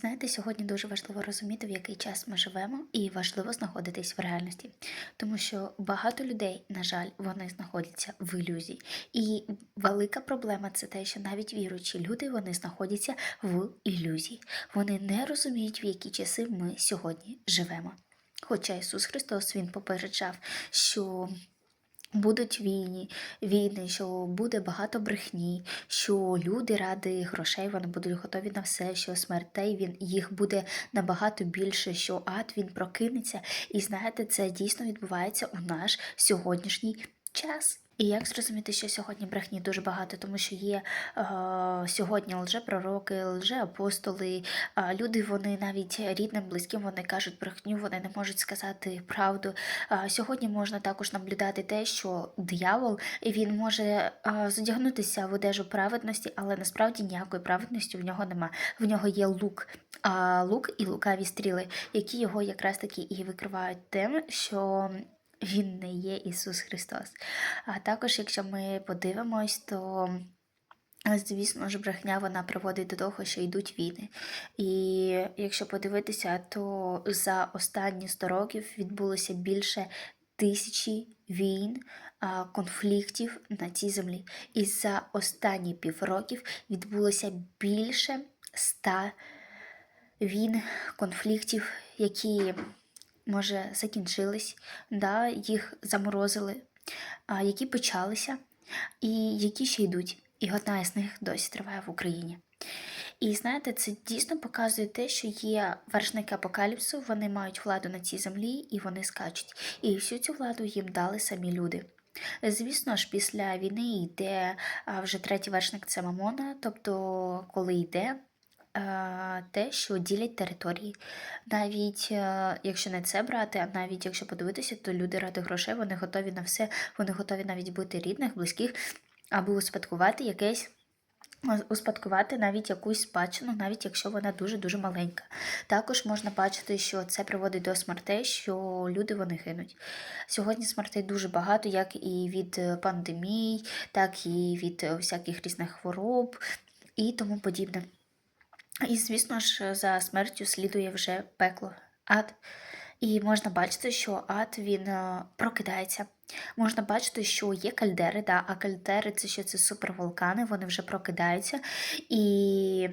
Знаєте, сьогодні дуже важливо розуміти, в який час ми живемо, і важливо знаходитись в реальності, тому що багато людей, на жаль, вони знаходяться в ілюзії. І велика проблема це те, що навіть віруючі люди вони знаходяться в ілюзії. Вони не розуміють, в які часи ми сьогодні живемо. Хоча Ісус Христос Він попереджав, що Будуть війни, війни, що буде багато брехні, що люди ради грошей вони будуть готові на все, що смертей він їх буде набагато більше, що ад він прокинеться. І знаєте, це дійсно відбувається у наш сьогоднішній час. І як зрозуміти, що сьогодні брехні дуже багато, тому що є е, сьогодні лжепророки, лжеапостоли, е, люди, вони навіть рідним, близьким, вони кажуть брехню, вони не можуть сказати правду. Е, сьогодні можна також наблюдати те, що диявол він може е, задягнутися в одежу праведності, але насправді ніякої праведності в нього нема. В нього є лук, а лук і лукаві стріли, які його якраз таки і викривають тим, що. Він не є Ісус Христос. А також, якщо ми подивимось, то звісно ж, брехня вона приводить до того, що йдуть війни. І якщо подивитися, то за останні 100 років відбулося більше тисячі війн, конфліктів на цій землі. І за останні півроків відбулося більше ста війн, конфліктів, які може, закінчились, да, їх заморозили, які почалися і які ще йдуть. І одна із них досі триває в Україні. І знаєте, це дійсно показує те, що є вершники апокаліпсу, вони мають владу на цій землі і вони скачуть. І всю цю владу їм дали самі люди. Звісно ж, після війни йде вже третій вершник це Мамона, тобто, коли йде те, що ділять території. Навіть е, якщо не це брати, а навіть якщо подивитися, то люди ради грошей вони готові на все, вони готові навіть бути рідних, близьких, аби успадкувати якесь. Успадкувати навіть якусь спадщину, навіть якщо вона дуже-дуже маленька. Також можна бачити, що це приводить до смертей, що люди вони гинуть. Сьогодні смертей дуже багато, як і від пандемій, так і від всяких різних хвороб і тому подібне. І, звісно ж, за смертю слідує вже пекло, ад. І можна бачити, що ад він е, прокидається. Можна бачити, що є кальдери, да, а кальдери це що це супервулкани, вони вже прокидаються. І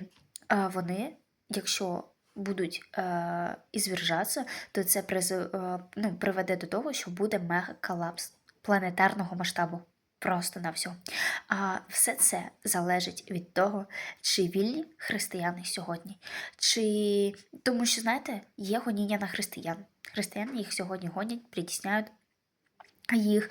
е, вони, якщо будуть е, ізвержатися, то це приз, е, ну, приведе до того, що буде мега-колапс планетарного масштабу. Просто на всю. А все це залежить від того, чи вільні християни сьогодні. Чи тому, що знаєте, є гоніння на християн. Християни їх сьогодні гонять, притісняють їх,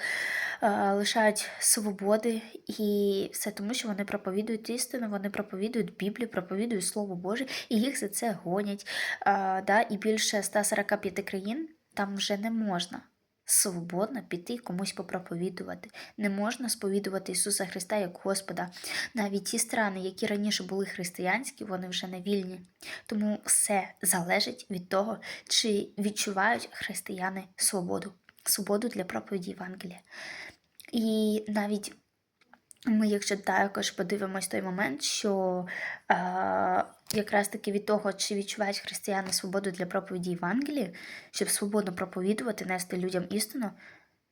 е, лишають свободи і все тому, що вони проповідують істину, вони проповідують Біблію, проповідують Слово Боже, і їх за це гонять. Е, да, І більше 145 країн там вже не можна свободно піти комусь попроповідувати. Не можна сповідувати Ісуса Христа як Господа. Навіть ті страни, які раніше були християнські, вони вже не вільні. Тому все залежить від того, чи відчувають християни свободу, свободу для проповіді Євангелія. І навіть ми, якщо також подивимось той момент, що е, якраз таки від того, чи відчувають християни свободу для проповіді Євангелії, щоб свободно проповідувати, нести людям істину,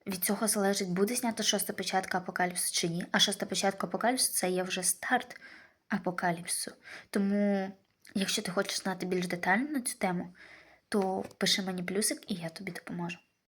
від цього залежить, буде знято шоста початка апокаліпсу чи ні. А шоста початка апокаліпсу це є вже старт апокаліпсу. Тому, якщо ти хочеш знати більш детально на цю тему, то пиши мені плюсик і я тобі допоможу.